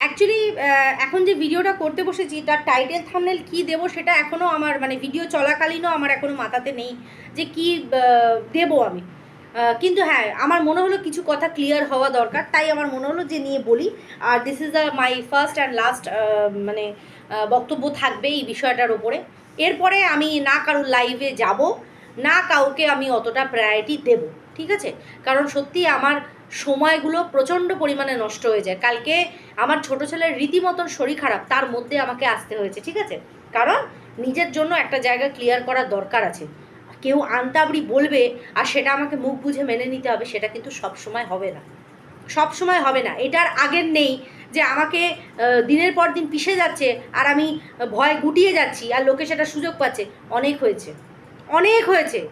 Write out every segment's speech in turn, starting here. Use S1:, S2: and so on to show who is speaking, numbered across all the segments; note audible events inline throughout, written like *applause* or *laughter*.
S1: Actually এখন যে ভিডিওটা করতে বসেছি, তার টাইটেল থামনেল কি দেবো সেটা এখনও আমার মানে ভিডিও চলাকালীনও আমার এখনও মাথাতে নেই যে কি দেবো আমি। কিন্তু হ্যাঁ আমার মনে হলো কিছু কথা ক্লিয়ার হওয়া দরকার, তাই আমার মনে হলো যে নিয়ে বলি। আর this is the my first and last মানে বক্তব্য থাকবে এই বিষয়টার ওপরে এরপরে আমি না কারোর লাইভে যাব, না কাউকে আমি অতটা প্রায়োরিটি দেব, ঠিক আছে? কারণ সত্যি আমার সময়গুলো প্রচণ্ড পরিমাণে নষ্ট হয়ে যায়। কালকে আমার ছোট ছেলের রীতিমতন শরীর খারাপ, তার মধ্যে আমাকে আসতে হয়েছে, ঠিক আছে? কারণ নিজের জন্য একটা জায়গা ক্লিয়ার করার দরকার আছে। কেউ আন্তাবড়ি বলবে, আর সেটা আমাকে মুখ বুঝে মেনে নিতে হবে। সেটা কিন্তু সব সময় হবে না। সব সময় হবে না। এটার আগের নেই যে আমাকে দিনের পর দিন পিষে যাচ্ছে আর আমি ভয় গুটিয়ে যাচ্ছি আর লোকে সেটা সুযোগ পাচ্ছে। অনেক হয়েছে। অনেক হয়েছে।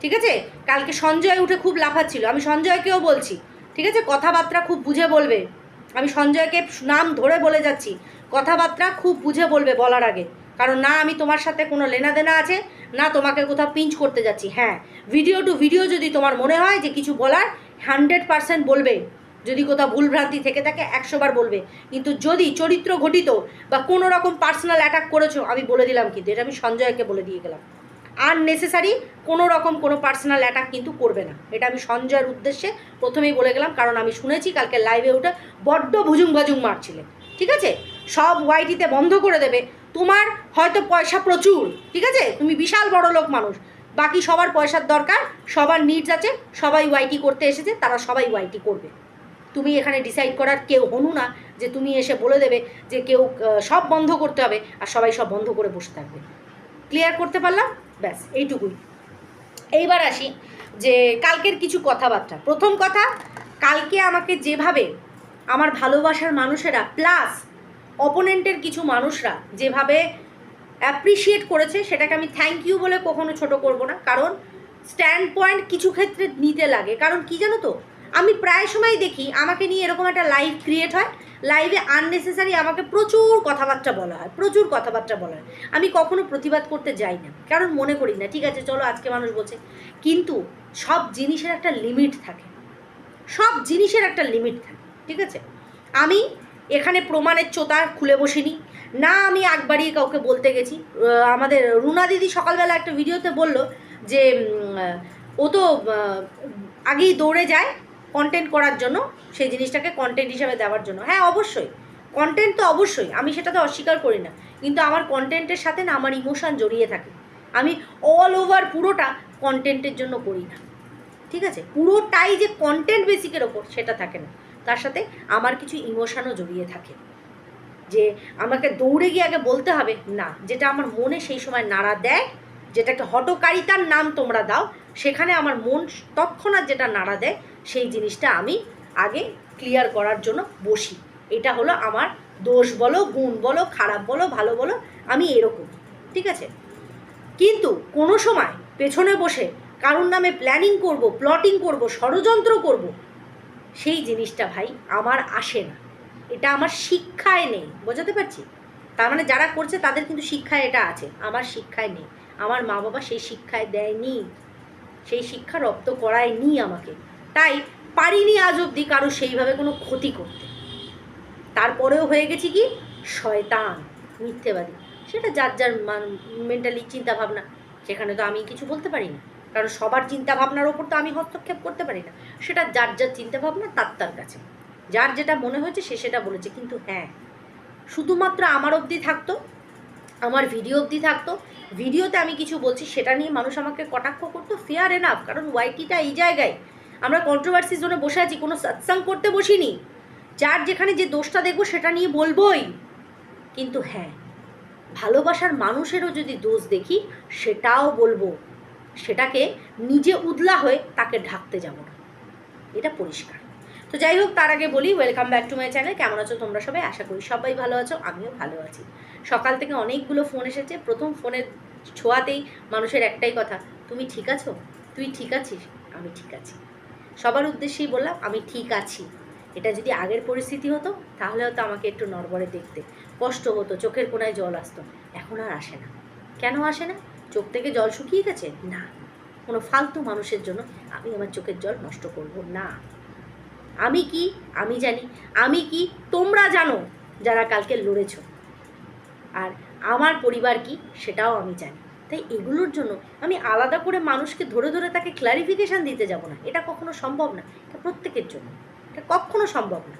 S1: ঠিক আছে? কালকে সঞ্জয় উঠে খুব লাফাচ্ছিল। আমি সঞ্জয়কেও বলছি ঠিক আছে? কথাবার্তা খুব বুঝে বলবে। আমি সঞ্জয়কে নাম ধরে বলে যাচ্ছি। কথাবার্তা খুব বুঝে বলবে বলার আগে। কারণ না আমি তোমার সাথে কোনো লেনাদেনা আছে, না তোমাকে কোথাও পিঞ্চ করতে যাচ্ছি। হ্যাঁ ভিডিও টু ভিডিও যদি তোমার মনে হয় যে কিছু বলার হান্ড্রেড পারসেন্ট বলবে। যদি কোথাও ভুলভ্রান্তি থেকে থাকে, একশোবার বলবে। কিন্তু যদি চরিত্র ঘটিত বা কোনো রকম পার্সোনাল অ্যাটাক করেছ, আমি বলে দিলাম কিন্তু, এটা আমি সঞ্জয়কে বলে দিয়ে গেলাম। আননেসেসারি কোনো রকম কোনো পার্সোনাল অ্যাটাক কিন্তু করবে না। এটা আমি সঞ্জয়ের উদ্দেশ্যে প্রথমেই বলে গেলাম, কারণ আমি শুনেছি কালকে লাইভে উঠে বড্ড ভুজুং ভাজুং মারছিলে। ঠিক আছে? সব ওয়াইটিতে বন্ধ করে দেবে, তোমার হয়তো পয়সা প্রচুর, ঠিক আছে? তুমি বিশাল বড় লোক মানুষ, বাকি সবার পয়সার দরকার, সবার নিডস আছে, সবাই ওয়াইটি করতে এসেছে, তারা সবাই ওয়াইটি করবে। তুমি এখানে ডিসাইড করার কেউ হনু না যে তুমি এসে বলে দেবে যে কেউ সব বন্ধ করতে হবে, আর সবাই সব বন্ধ করে বসে থাকবে। ক্লিয়ার করতে পারলাম? ব্যাস, এইটুকুই। এইবার আসি যে কালকের কিছু কথাবার্তা। প্রথম কথা, কালকে আমাকে যেভাবে আমার ভালোবাসার মানুষেরা প্লাস অপোনেন্টের কিছু মানুষরা যেভাবে অ্যাপ্রিসিয়েট করেছে, সেটাকে আমি থ্যাংক ইউ বলে কখনো ছোট করব না। কারণ স্ট্যান্ড পয়েন্ট কিছু ক্ষেত্রে নিতে লাগে। কারণ কি জানো তো? আমি প্রায় সময় দেখি আমাকে নিয়ে এরকম একটা লাইভ ক্রিয়েট হয়। লাইভে আননেসেসারি আমাকে প্রচুর কথাবার্তা বলা হয়, প্রচুর কথাবার্তা বলা হয়। আমি কখনো প্রতিবাদ করতে যাই না, কারণ মনে করি না, ঠিক আছে, চলো আজকে মানুষ বলছে। কিন্তু সব জিনিসের একটা লিমিট থাকে, সব জিনিসের একটা লিমিট থাকে, ঠিক আছে? আমি এখানে প্রমাণের চোতা খুলে বসিনি, না আমি আগ বাড়িয়ে কাউকে বলতে গেছি। আমাদের রুনা দিদি সকালবেলা একটা ভিডিওতে বলল যে ও তো আগেই দৌড়ে যায় কন্টেন্ট করার জন্য, সেই জিনিসটাকে কন্টেন্ট হিসাবে দেওয়ার জন্য। হ্যাঁ অবশ্যই। কন্টেন্ট তো অবশ্যই, আমি সেটা তো অস্বীকার করি না। কিন্তু আমার কন্টেন্টের সাথে না আমার ইমোশান জড়িয়ে থাকে। আমি অল ওভার পুরোটা কন্টেন্টের জন্য করি না। ঠিক আছে? পুরোটাই যে কন্টেন্ট বেসিকের ওপর, সেটা থাকে না। তার সাথে আমার কিছু ইমোশানও জড়িয়ে থাকে। যে আমাকে দৌড়ে গিয়ে আগে বলতে হবে, না, যেটা আমার মনে সেই সময় নাড়া দেয়, যেটাকে হটকারিতার নাম তোমরা দাও, সেখানে আমার মন তৎক্ষণাৎ যেটা নাড়া দেয় সেই জিনিসটা আমি আগে ক্লিয়ার করার জন্য বসি। এটা হলো আমার দোষ বলো, গুণ বলো, খারাপ বলো, ভালো বলো, আমি এরকম, ঠিক আছে? কিন্তু কোনো সময় পেছনে বসে কারোর নামে প্ল্যানিং করব প্লটিং করব, ষড়যন্ত্র করব, সেই জিনিসটা ভাই আমার আসে না। এটা আমার শিক্ষায় নেই, বোঝাতে পারছি? তার মানে যারা করছে তাদের কিন্তু শিক্ষায় এটা আছে, আমার শিক্ষায় নেই। আমার মা বাবা সেই শিক্ষায় দেয়নি, সেই শিক্ষা রপ্ত করায়নি আমাকে। তাই পারিনি আজ অবধি কারও সেইভাবে কোনো ক্ষতি করতে। তারপরেও হয়ে গেছি কি? শয়তান, মিথ্যেবাদী। সেটা যার যার মেন্টালি চিন্তাভাবনা। সেখানে তো আমি কিছু বলতে পারি না। কারণ সবার চিন্তাভাবনার ওপর তো আমি হস্তক্ষেপ করতে পারি না। সেটা যার যার চিন্তাভাবনা, তার তার কাছে। যার যেটা মনে হয়েছে, সে সেটা বলেছে। কিন্তু হ্যাঁ শুধুমাত্র আমার অবধি থাকতো, আমার ভিডিও অবধি থাকতো, ভিডিওতে আমি কিছু বলছি, সেটা নিয়ে মানুষ আমাকে কটাক্ষ করতো ফেয়ার এনাফ কারণ ওয়াইটিটা এই জায়গায়। আমরা কন্ট্রোভার্সি জোনে বসে আছি, কোনো সৎসাং করতে বসিনি। যার যেখানে যে দোষটা দেখব সেটা নিয়ে বলবোই। কিন্তু হ্যাঁ ভালোবাসার মানুষেরও যদি দোষ দেখি, সেটাও বলব। সেটাকে নিজে উদলা হয়ে তাকে ঢাকতে যাব না। এটা পরিষ্কার। তো যাই হোক, তার আগে বলি welcome back to my channel কেমন আছো তোমরা সবাই? আশা করি সবাই ভালো আছো, আমিও ভালো আছি। সকাল থেকে অনেকগুলো ফোন এসেছে। প্রথম ফোনের ছোঁয়াতেই মানুষের একটাই কথা, তুমি ঠিক আছো? তুই ঠিক আছিস? আমি ঠিক আছি। সবার উদ্দেশ্যেই বললাম, আমি ঠিক আছি। এটা যদি আগের পরিস্থিতি হতো, তাহলে হয়তো আমাকে একটু নড়বড়ে দেখতে। কষ্ট হতো, চোখের কোনায় জল আসতো। এখন আর আসে না। কেন আসে না? চোখ থেকে জল শুকিয়ে গেছে? না। কোনো ফালতু মানুষের জন্য আমি আমার চোখের জল নষ্ট করব না। আমি কি? আমি জানি। আমি কি? তোমরা জানো যারা কালকে লড়েছ। আর আমার পরিবার কি? সেটাও আমি জানি। তাই এগুলোর জন্য আমি আলাদা করে মানুষকে ধরে ধরে তাকে ক্লারিফিকেশান দিতে যাব না। এটা কখনো সম্ভব না। এটা প্রত্যেকের জন্য। এটা কখনো সম্ভব না।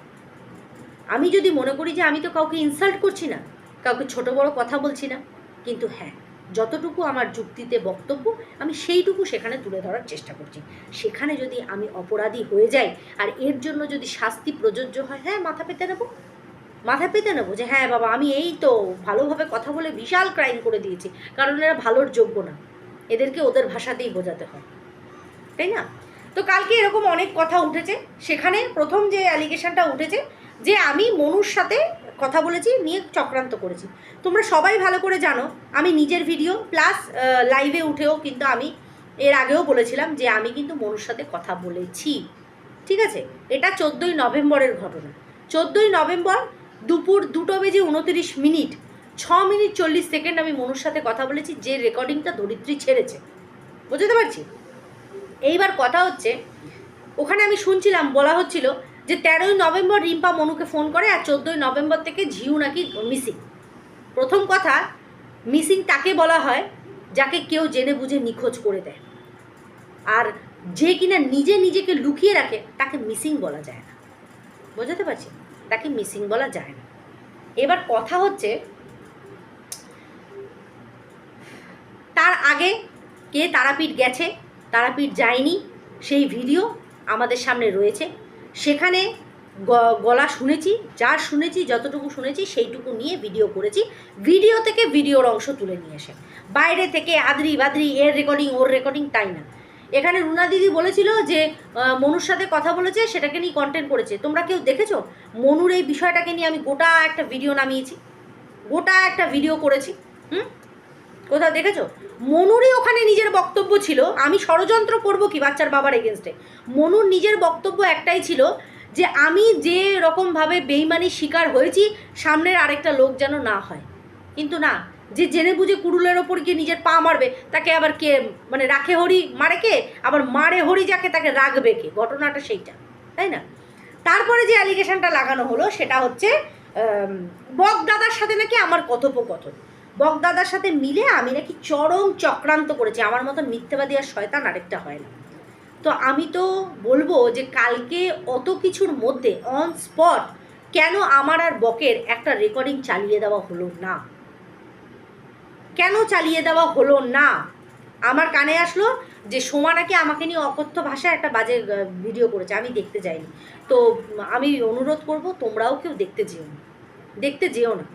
S1: আমি যদি মনে করি যে আমি তো কাউকে ইনসাল্ট করছি না, কাউকে ছোট বড় কথা বলছি না, কিন্তু হ্যাঁ যতটুকু আমার যুক্তিতে বক্তব্য, আমি সেইটুকু সেখানে তুলে ধরার চেষ্টা করছি। সেখানে যদি আমি অপরাধী হয়ে যাই, আর এর জন্য যদি শাস্তি প্রযোজ্য হয় হ্যাঁ মাথা পেতে নেব। মাথা পেতে নেব যে হ্যাঁ বাবা, আমি এই তো ভালোভাবে কথা বলে বিশাল ক্রাইম করে দিয়েছি। কারণ এরা ভালোর যোগ্য না। এদেরকে ওদের ভাষাতেই বোঝাতে হয়। তাই না? তো কালকে এরকম অনেক কথা উঠেছে। সেখানে প্রথম যে অ্যালিগেশনটা উঠেছে, যে আমি মনুর সাথে কথা বলেছি, নিয়ে চক্রান্ত করেছি। তোমরা সবাই ভালো করে জানো, আমি নিজের ভিডিও প্লাস লাইভে উঠেও কিন্তু আমি এর আগেও বলেছিলাম যে, আমি কিন্তু মনুর সাথে কথা বলেছি। ঠিক আছে? এটা চোদ্দোই নভেম্বরের ঘটনা। চোদ্দোই নভেম্বর দুপুর দুটো বেজে উনতিরিশ মিনিট, ছ মিনিট চল্লিশ সেকেন্ড আমি মনুর সাথে কথা বলেছি, যে রেকর্ডিংটা ধরিত্রী ছেড়েছে। বুঝতে পারছি? এইবার কথা হচ্ছে, ওখানে আমি শুনছিলাম, বলা হচ্ছিল যে তেরোই নভেম্বর রিম্পা মনুকে ফোন করে আর চোদ্দোই নভেম্বর থেকে ঝিউ নাকি মিসিং। প্রথম কথা, মিসিং তাকে বলা হয়, যাকে কেউ জেনে বুঝে নিখোঁজ করে দেয়। আর যে কিনা নিজে নিজেকে লুকিয়ে রাখে, তাকে মিসিং বলা যায় না। বোঝাতে পারছি? তাকে মিসিং বলা যায় না। এবার কথা হচ্ছে, তার আগে কে তারাপীঠ গেছে, তারাপীঠ যায়নি, সেই ভিডিও আমাদের সামনে রয়েছে। সেখানে গলা শুনেছি, যা শুনেছি, যতটুকু শুনেছি, সেইটুকু নিয়ে ভিডিও করেছি। ভিডিও থেকে ভিডিওর অংশ তুলে নিয়ে এসে। বাইরে থেকে আদরি বাদরি এর রেকর্ডিং ওর রেকর্ডিং তাই না। এখানে রুনা দিদি বলেছিল যে মনুর সাথে কথা বলেছে, সেটাকে নিয়ে কন্টেন্ট করেছে। তোমরা কেউ দেখেছ? মনুর এই বিষয়টাকে নিয়ে আমি গোটা একটা ভিডিও নামিয়েছি। গোটা একটা ভিডিও করেছি। হুম? কোথাও দেখেছ? মনুরই ওখানে নিজের বক্তব্য ছিল। আমি ষড়যন্ত্র করব কি বাচ্চার বাবার এগেনস্টে মনুর নিজের বক্তব্য একটাই ছিল যে, আমি যে রকমভাবে বেইমানির শিকার হয়েছি, সামনের আরেকটা লোক যেন না হয়। কিন্তু না যে জেনে বুঝে কুড়ুলের ওপর গিয়ে নিজের পা মারবে, তাকে আবার কে মানে রাখে হরি, মারে কে? আবার মারে হরি যাকে, তাকে রাখবে কে? ঘটনাটা সেইটা, তাই না? তারপরে যে অ্যালিগেশনটা লাগানো হলো, সেটা হচ্ছে বকদাদার সাথে নাকি আমার কথোপকথন। বকদাদার সাথে মিলে আমি নাকি চরম চক্রান্ত করেছি। আমার মতন মিথ্যেবাদী আর শয়তান আরেকটা হয় না। তো আমি তো বলব যে কালকে অত কিছুর মধ্যে অন স্পট কেন আমার আর বকের একটা রেকর্ডিং চালিয়ে দেওয়া হলো না? কেন চালিয়ে দেওয়া হলো না? আমার কানে আসলো যে সোমা নাকি আমাকে নিয়ে অকথ্য ভাষায় একটা বাজে ভিডিও করেছে। আমি দেখতে যাইনি। তো আমি অনুরোধ করব, তোমরাও কেউ দেখতে যেও না। দেখতে যেও না।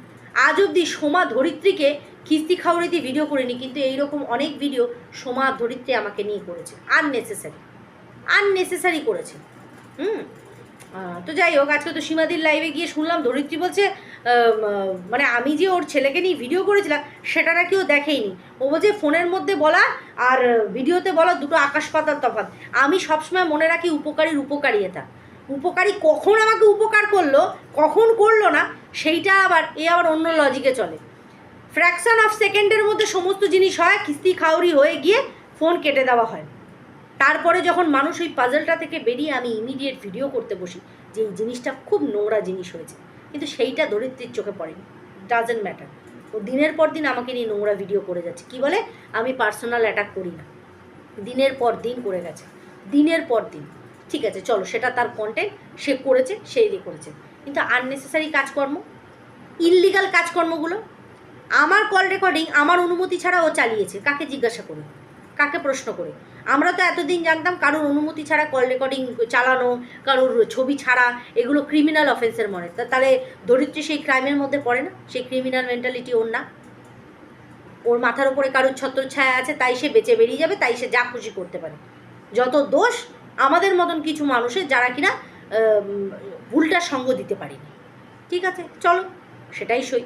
S1: আজ অবধি সোমা ধরিত্রীকে কিস্তি খিস্তি খাওয়ারিতে ভিডিও করিনি, কিন্তু এইরকম অনেক ভিডিও সোমা ধরিত্রী আমাকে নিয়ে করেছে। আননেসেসারি আননেসেসারি করেছে। হুম? তো যাই হোক, আজকে তো সীমাদির লাইভে গিয়ে শুনলাম ধরিত্রী বলছে মানে আমি যে ওর ছেলেকে নিয়ে ভিডিও করেছিলাম, সেটা নাকি ও দেখেইনি। ও বলছে, ফোনের মধ্যে বলা আর ভিডিওতে বলা দুটো আকাশ পাতাল তফাৎ। আমি সবসময় মনে রাখি উপকারীর উপকারিতা উপকারী কখন আমাকে উপকার করল, কখন করল না, সেইটা আবার, এ আবার অন্য লজিকে চলে। ফ্র্যাকশন অফ সেকেন্ডের মধ্যে সমস্ত জিনিস হয় কিস্তি খাউরি হয়ে গিয়ে ফোন কেটে দেওয়া হয়। তারপরে যখন মানুষ ওই পাজলটা থেকে বেরিয়ে আমি ইমিডিয়েট ভিডিও করতে বসি, যে এই জিনিসটা খুব নোংরা জিনিস হয়েছে, কিন্তু সেইটা ধরিত্রীর চোখে পড়েনি ডাজেন্ট ম্যাটার ও দিনের পর দিন আমাকে নিয়ে নোংরা ভিডিও করে যাচ্ছে। কি বলে? আমি পার্সোনাল অ্যাটাক করি না। দিনের পর দিন করে গেছে। দিনের পর দিন। ঠিক আছে, চলো, সেটা তার কন্টেন্ট সে করেছে, সেই দিয়ে করেছে। কিন্তু আননেসেসারি কাজকর্ম ইললিগাল কাজকর্মগুলো, আমার কল রেকর্ডিং আমার অনুমতি ছাড়া ও চালিয়েছে। কাকে জিজ্ঞাসা করে কাকে প্রশ্ন করে আমরা তো এতদিন জানতাম কারোর অনুমতি ছাড়া কল রেকর্ডিং চালানো, কারোর ছবি ছাড়া, এগুলো ক্রিমিনাল অফেন্সের মনে। তাহলে ধরিত্রী সেই ক্রাইমের মধ্যে পড়ে না? সেই ক্রিমিনাল মেন্টালিটি ওর না? ওর মাথার উপরে কারোর ছত্রছায়া আছে, তাই সে বেঁচে বেরিয়ে যাবে, তাই সে যা খুশি করতে পারে। যত দোষ আমাদের মতন কিছু মানুষের যারা কিনা ভুলটা সঙ্গ দিতে পারেনি। ঠিক আছে? চলো, সেটাই সই।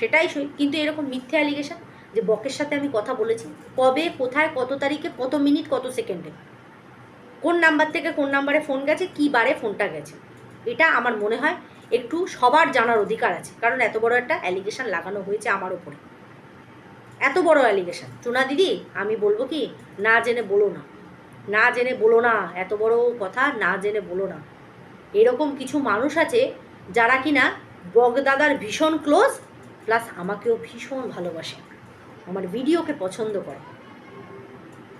S1: সেটাই সই। কিন্তু এরকম মিথ্যে অ্যালিগেশন যে বকের সাথে আমি কথা বলেছি, কবে, কোথায়, কত তারিখে, কত মিনিট, কত সেকেন্ডে? কোন নাম্বার থেকে কোন নাম্বারে ফোন গেছে, কী বারে ফোনটা গেছে? এটা আমার মনে হয় একটু সবার জানার অধিকার আছে। কারণ এত বড় একটা অ্যালিগেশন লাগানো হয়েছে আমার ওপরে এত বড় অ্যালিগেশন চুনা দিদি, আমি বলব কি, না জেনে বলো না। না জেনে বলো না। এত বড় কথা, না জেনে বলো না। এরকম কিছু মানুষ আছে যারা কিনা বগদাদার ভীষণ ক্লোজ প্লাস আমাকেও ভীষণ ভালোবাসে। আমার ভিডিওকে পছন্দ করে।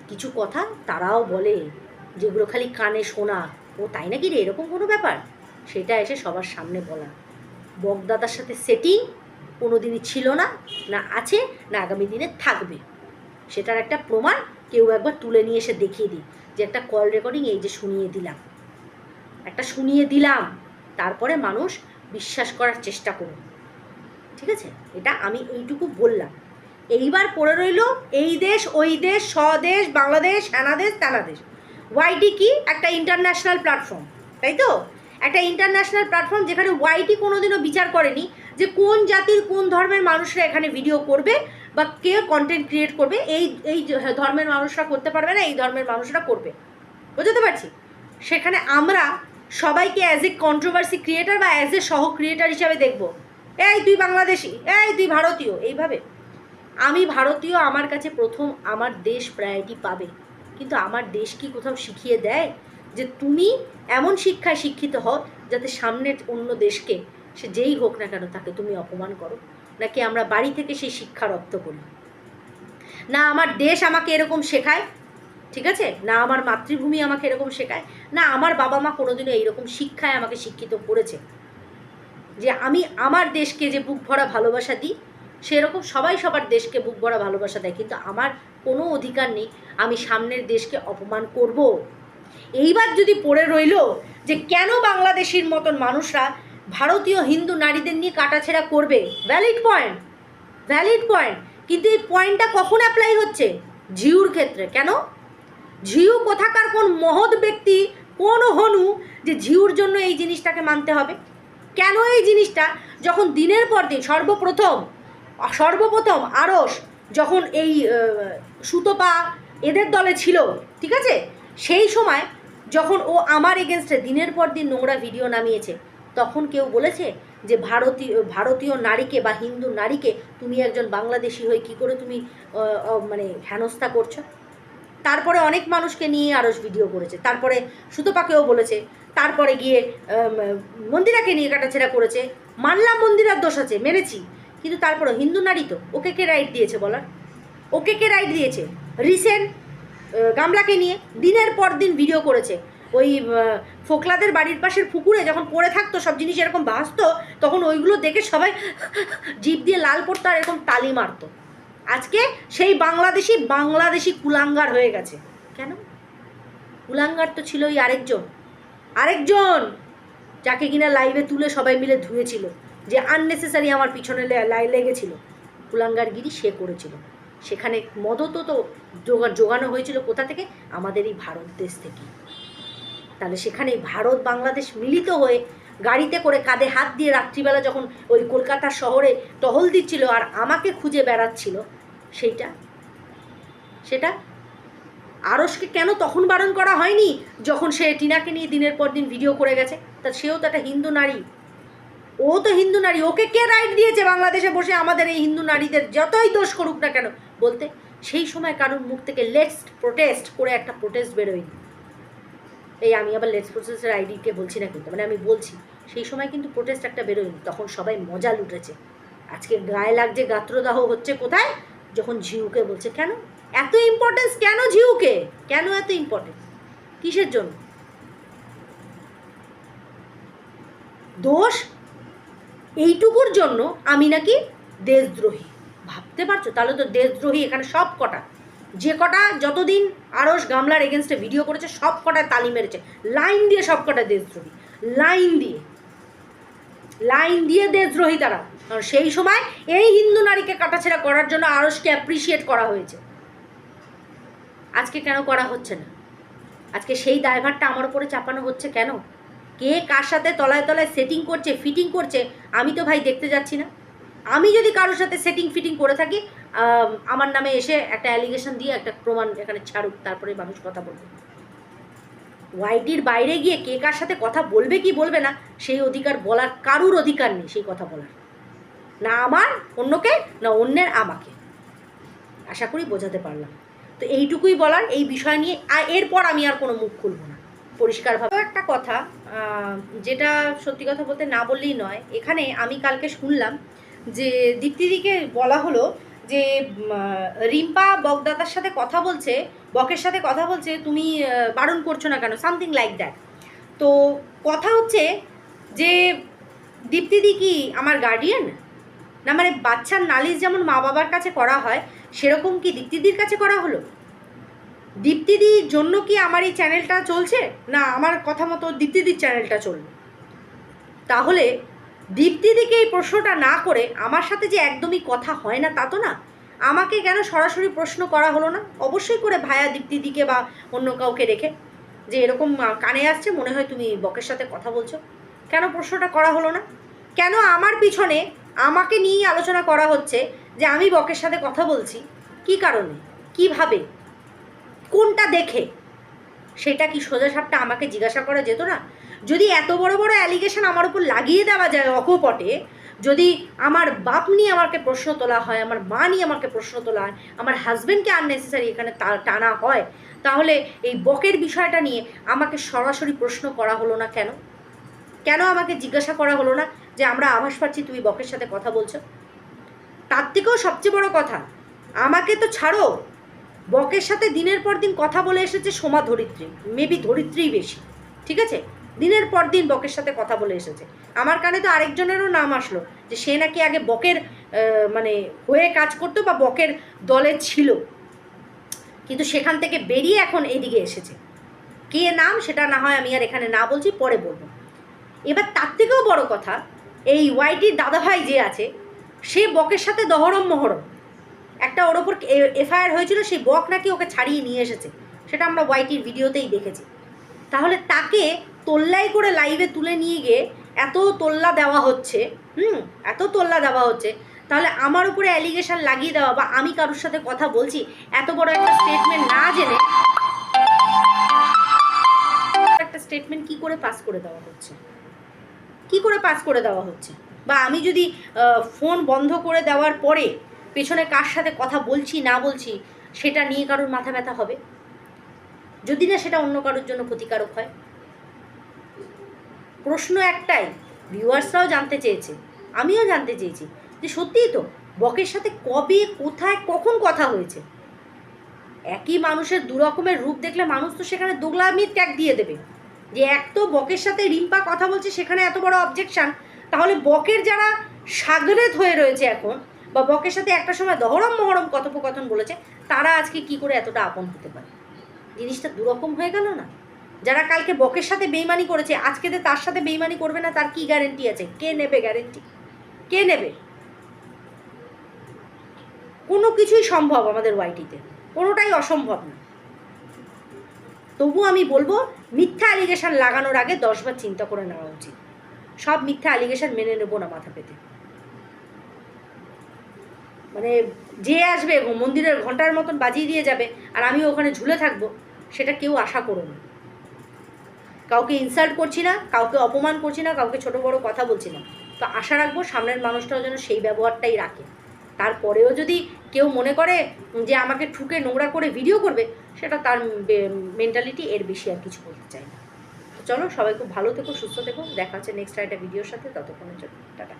S1: কিছু কথা তারাও বলে যেগুলো খালি কানে শোনা। ও তাই নাকি রে? এরকম কোনো ব্যাপার? সেটা এসে সবার সামনে বলা। বগদাদার সাথে সেটিং কোনো দিনই ছিল না না আছে, না আগামী দিনে থাকবে। সেটার একটা প্রমাণ কেউ একবার তুলে নিয়ে এসে দেখিয়ে দিই। যে, একটা কল রেকর্ডিং এই যে শুনিয়ে দিলাম। একটা শুনিয়ে দিলাম, তারপরে মানুষ বিশ্বাস করার চেষ্টা করুন ঠিক আছে? এটা আমি এইটুকু বললাম। এইবার পড়ে রইল এই দেশ, ওই দেশ স্বদেশ বাংলাদেশ হ্যানাদেশ তেনাদেশ ওয়াইটি কি? একটা ইন্টারন্যাশনাল প্ল্যাটফর্ম তাই তো? একটা ইন্টারন্যাশনাল প্ল্যাটফর্ম যেখানে ওয়াইটি কোনোদিনও বিচার করেনি যে কোন জাতির কোন ধর্মের মানুষরা এখানে ভিডিও করবে বা কে কন্টেন্ট ক্রিয়েট করবে। এই এই ধর্মের মানুষরা করতে পারবে না, এই ধর্মের মানুষরা করবে। বুঝতে পারছি? সেখানে আমরা সবাইকে অ্যাজ এ কন্ট্রোভার্সি ক্রিয়েটার বা অ্যাজ এ সহ ক্রিয়েটার হিসাবে দেখব। এই তুই বাংলাদেশি, এই তুই ভারতীয়, এইভাবে। আমি ভারতীয়, আমার কাছে প্রথম আমার দেশ প্রায়োরিটি পাবে। কিন্তু আমার দেশ কি কোথাও শিখিয়ে দেয়? যে তুমি এমন শিক্ষায় শিক্ষিত হও যাতে সামনের অন্য দেশকে সে যেই হোক না কেন তাকে তুমি অপমান করো। নাকি আমরা বাড়ি থেকে সেই শিক্ষা রপ্ত করি? না আমার দেশ আমাকে এরকম শেখায়, ঠিক আছে? না আমার মাতৃভূমি আমাকে এরকম শেখায়, না আমার বাবা মা কোনোদিনও এইরকম শিক্ষায় আমাকে শিক্ষিত করেছে। যে আমি আমার দেশকে যে বুক ভরা ভালোবাসা দিই সেরকম সবাই সবার দেশকে বুক ভরা ভালোবাসা দেয়, কিন্তু আমার কোনো অধিকার নেই, আমি সামনের দেশকে অপমান করব। এইবার যদি পড়ে রইল যে কেন বাংলাদেশের মতন মানুষরা ভারতীয় হিন্দু নারীদের নিয়ে কাটাছেড়া করবে ভ্যালিড পয়েন্ট ভ্যালিড পয়েন্ট কিন্তু এই পয়েন্টটা কখন অ্যাপ্লাই হচ্ছে? ঝিউর ক্ষেত্রে। কেন? ঝিউ কোথাকার কোন মহৎ ব্যক্তি, কোন হনু যে ঝিউর জন্য এই জিনিসটাকে মানতে হবে? কেন এই জিনিসটা? যখন দিনের পর দিন, সর্বপ্রথম সর্বপ্রথম আরস যখন এই সুতপা এদের দলে ছিল, ঠিক আছে? সেই সময় যখন ও আমার এগেনস্টে দিনের পর দিন নোংরা ভিডিও নামিয়েছে, তখন কেউ বলেছে যে ভারতীয় ভারতীয় নারীকে বা হিন্দু নারীকে তুমি একজন বাংলাদেশি হয়ে কী করে তুমি মানে হেনস্থা করছ? তারপরে অনেক মানুষকে নিয়ে আরস ভিডিও করেছে। তারপরে সুতপাকেও বলেছে। তারপরে গিয়ে মন্দিরাকে নিয়ে কাটাছেড়া করেছে। মানলাম মন্দিরার দোষ আছে মেনেছি কিন্তু তারপরে হিন্দু নারী তো, ওকে কে রাইট দিয়েছে বলার? ওকে কে রাইট দিয়েছে? রিসেন্ট গামলাকে নিয়ে দিনের পর দিন ভিডিও করেছে। ওই ফোকলাদের বাড়ির পাশের পুকুরে যখন পড়ে থাকতো, সব জিনিস এরকম ভাসতো, তখন ওইগুলো দেখে সবাই *laughs* জিভ দিয়ে লাল পড়তো আর এরকম তালি মারতো। আজকে সেই বাংলাদেশি বাংলাদেশি কুলাঙ্গার হয়ে গেছে। কেন? কুলাঙ্গার তো ছিল ওই আরেকজন। আরেকজন যাকে কিনা লাইভে তুলে সবাই মিলে ধুয়েছিল। যে আননেসেসারি আমার পিছনে লাই- লেগেছিল, কুলাঙ্গারগিরি সে করেছিল। সেখানে মদতও তো জোগা- জোগানো হয়েছিল কোথা থেকে? আমাদের এই ভারত দেশ থেকে। তাহলে সেখানে ভারত, বাংলাদেশ মিলিত হয়ে গাড়িতে করে কাঁধে হাত দিয়ে রাত্রিবেলা যখন ওই কলকাতা শহরে টহল দিচ্ছিল আর আমাকে খুঁজে বেড়াচ্ছিল, সেইটা। সেটা আরসকে কেন তখন বারণ করা হয়নি, যখন সে টিনাকে নিয়ে দিনের পর দিন ভিডিও করে গেছে? তা সেও তো একটা হিন্দু নারী। ও তো হিন্দু নারী, ওকে কে রাইট দিয়েছে বাংলাদেশে বসে আমাদের এই হিন্দু নারীদের যতই দোষ করুক না কেন? বলতে সেই সময় কারুর মুখ থেকে লেটস প্রোটেস্ট করে একটা প্রোটেস্ট বেরোয়নি। এই আমি আবার লেটস প্রোটেস্টের আইডিকে বলছি না কিন্তু মানে আমি বলছি, সেই সময় কিন্তু প্রোটেস্ট একটা বেরোয়নি, তখন সবাই মজা লুটেছে। আজকে গায়ে লাগছে গাত্রদাহ হচ্ছে কোথায়? যখন ঝিউকে বলছে, কেন? এত ইম্পর্টেন্স কেন ঝিউকে? কেন এত ইম্পর্টেন্স কিসের জন্য? দোষ এইটুকুর জন্য আমি নাকি দেশদ্রোহী। ভাবতে পারছ? তাহলে তো দেশদ্রোহী এখানে সব কটা। যে কটা যতদিন আরস গামলার এগেনস্টে ভিডিও করেছে, সব কটা তালি মেরেছে। লাইন দিয়ে সব কটা দেশদ্রোহী। লাইন দিয়ে। লাইন দিয়ে দেশদ্রোহী তারা। কারণ সেই সময় এই হিন্দু নারীকে কাটাছেড়া করার জন্য আরসকে অ্যাপ্রিসিয়েট করা হয়েছে। আজকে কেন করা হচ্ছে না? আজকে সেই দায়ভারটা আমার উপরে চাপানো হচ্ছে কেন? কে কার সাথে তলায় তলায় সেটিং করছে ফিটিং করছে, আমি তো ভাই দেখতে যাচ্ছি না। আমি যদি কারোর সাথে সেটিং ফিটিং করে থাকি আমার নামে এসে একটা অ্যালিগেশন দিয়ে একটা প্রমাণ এখানে ছাড়ুক তারপরে মানুষ কথা বলবে। ওয়াইটির বাইরে গিয়ে কে কার সাথে কথা বলবে কি বলবে না, সেই অধিকার বলার কারুর অধিকার নেই সেই কথা বলার। না আমার অন্যকে, না অন্যের আমাকে। আশা করি বোঝাতে পারলাম। তো এইটুকুই বলার, এই বিষয় নিয়ে এরপর আমি আর কোনো মুখ খুলব না। পরিষ্কারভাবে। একটা কথা যেটা সত্যি কথা বলতে না বললেই নয়, এখানে আমি কালকে শুনলাম যে দীপ্তিদিকে বলা হলো যে রিম্পা বকদাতার সাথে কথা বলছে, বকের সাথে কথা বলছে, তুমি বারণ করছ না কেন? Something like that. তো কথা হচ্ছে যে, দীপ্তিদি কি আমার গার্ডিয়ান? না মানে বাচ্চার নালিশ যেমন মা বাবার কাছে করা হয়, সেরকম কি দীপ্তিদির কাছে করা হলো? দীপ্তিদির জন্য কি আমার এই চ্যানেলটা চলছে? না, আমার কথা মতো দীপ্তিদির চ্যানেলটা চলবে। তাহলে দীপ্তিদিকে এই প্রশ্নটা না করে আমার সাথে যে একদমই কথা হয় না তা তো না? আমাকে কেন সরাসরি প্রশ্ন করা হলো না? অবশ্যই করে ভায়া দীপ্তিদিকে বা অন্য কাউকে রেখে। যে এরকম কানে আসছে, মনে হয় তুমি বকের সাথে কথা বলছো। কেন প্রশ্নটা করা হলো না? কেন আমার পিছনে আমাকে নিয়েই আলোচনা করা হচ্ছে যে আমি বকের সাথে কথা বলছি? কি কারণে? কীভাবে? কোনটা দেখে? সেটা কি সোজা সাপটা আমাকে জিজ্ঞাসা করা যেত না? যদি এত বড় বড় অ্যালিগেশন আমার উপর লাগিয়ে দেওয়া যায় অকপটে, যদি আমার বাপ নিয়ে আমাকে প্রশ্ন তোলা হয়, আমার মা নিয়ে আমাকে প্রশ্ন তোলা হয়, আমার হাজব্যান্ডকে আননেসেসারি এখানে টানা হয়, তাহলে এই বকের বিষয়টা নিয়ে আমাকে সরাসরি প্রশ্ন করা হলো না কেন? কেন আমাকে জিজ্ঞাসা করা হলো না যে আমরা আভাস পাচ্ছি তুমি বকের সাথে কথা বলছো? তার থেকেও সবচেয়ে বড় কথা, আমাকে তো ছাড়ো। বকের সাথে দিনের পর দিন কথা বলে এসেছে সোমা ধরিত্রী। মেবি ধরিত্রীই বেশি। ঠিক আছে? দিনের পর দিন বকের সাথে কথা বলে এসেছে। আমার কানে তো আরেকজনেরও নাম আসলো যে সে নাকি আগে বকের মানে হয়ে কাজ করতো বা বকের দলে ছিল। কিন্তু সেখান থেকে বেরিয়ে এখন এইদিকে এসেছে। কে নাম সেটা না হয় আমি আর এখানে না বলছি, পরে বলব। এবার তার থেকেও বড় কথা, এই ওয়াইটির দাদাভাই যে আছে, সে বকের সাথে দহরম মহরম। একটা ওর ওপর এফআইআর হয়েছিল, সেই বক নাকি ওকে ছাড়িয়ে নিয়ে এসেছে। সেটা আমরা ওয়াইটির ভিডিওতেই দেখেছি। তাহলে তাকে তোল্লাই করে লাইভে তুলে নিয়ে গিয়ে এত তোল্লা দেওয়া হচ্ছে, হুম, এত তোল্লা দেওয়া হচ্ছে, তাহলে আমার উপরে অ্যালিগেশন লাগিয়ে দেওয়া বা আমি কারোর সাথে কথা বলছি, এত বড় একটা স্টেটমেন্ট না জেনে একটা স্টেটমেন্ট কি করে পাস করে দেওয়া হচ্ছে? কি করে পাস করে দেওয়া হচ্ছে? বা আমি যদি ফোন বন্ধ করে দেওয়ার পরে পেছনে কার সাথে কথা বলছি, না বলছি, সেটা নিয়ে কারোর মাথা ব্যথা হবে? যদি না, সেটা অন্য কারোর জন্য ক্ষতিকারক হয়। প্রশ্ন একটাই ভিউয়ার্সরাও জানতে চেয়েছে, আমিও জানতে চেয়েছি, যে সত্যিই তো, বকের সাথে কবে, কোথায়, কখন কথা হয়েছে? একই মানুষের দু রকমের রূপ দেখলে মানুষ তো সেখানে দোগলামির ত্যাগ দিয়ে দেবে। যে এক তো বকের সাথে রিম্পা কথা বলছে, সেখানে এত বড় অবজেকশন তাহলে বকের যারা সাগরেদ হয়ে রয়েছে এখন বা বকের সাথে একটা সময় দহরম মহরম কথোপকথন বলেছে, তারা আজকে কি করে এতটা আপন হতে পারে? জিনিসটা দুরকম হয়ে গেল না? যারা কালকে বকের সাথে বেইমানি করেছে, আজকে তার সাথে বেইমানি করবে না, তার কি গ্যারেন্টি আছে? কে নেবে গ্যারেন্টি কে নেবে? কোনো কিছুই সম্ভব আমাদের ওয়াইটিতে কোনোটাই অসম্ভব না। তবু আমি বলব, মিথ্যা অ্যালিগেশন লাগানোর আগে দশবার চিন্তা করে নেওয়া উচিত। সব মিথ্যা অ্যালিগেশন মেনে নেব না মাথা পেতে। মানে যে আসবে মন্দিরের ঘণ্টার মতন বাজিয়ে দিয়ে যাবে, আর আমি ওখানে ঝুলে থাকব, সেটা কেউ আশা করো না। কাউকে ইনসাল্ট করছি না, কাউকে অপমান করছি না, কাউকে ছোট বড় কথা বলছি না। তো আশা রাখব সামনের মানুষটাও যেন সেই ব্যবহারটাই রাখে। তারপরেও যদি কেউ মনে করে যে আমাকে ঠুকে নোংরা করে ভিডিও করবে, সেটা তার মেন্টালিটি এর বেশি আর কিছু বলতে চাই না। চলো সবাই খুব ভালো থেকো, সুস্থ থেকো, দেখা হচ্ছে নেক্সট একটা ভিডিওর সাথে, ততক্ষণের জন্য, টাটা।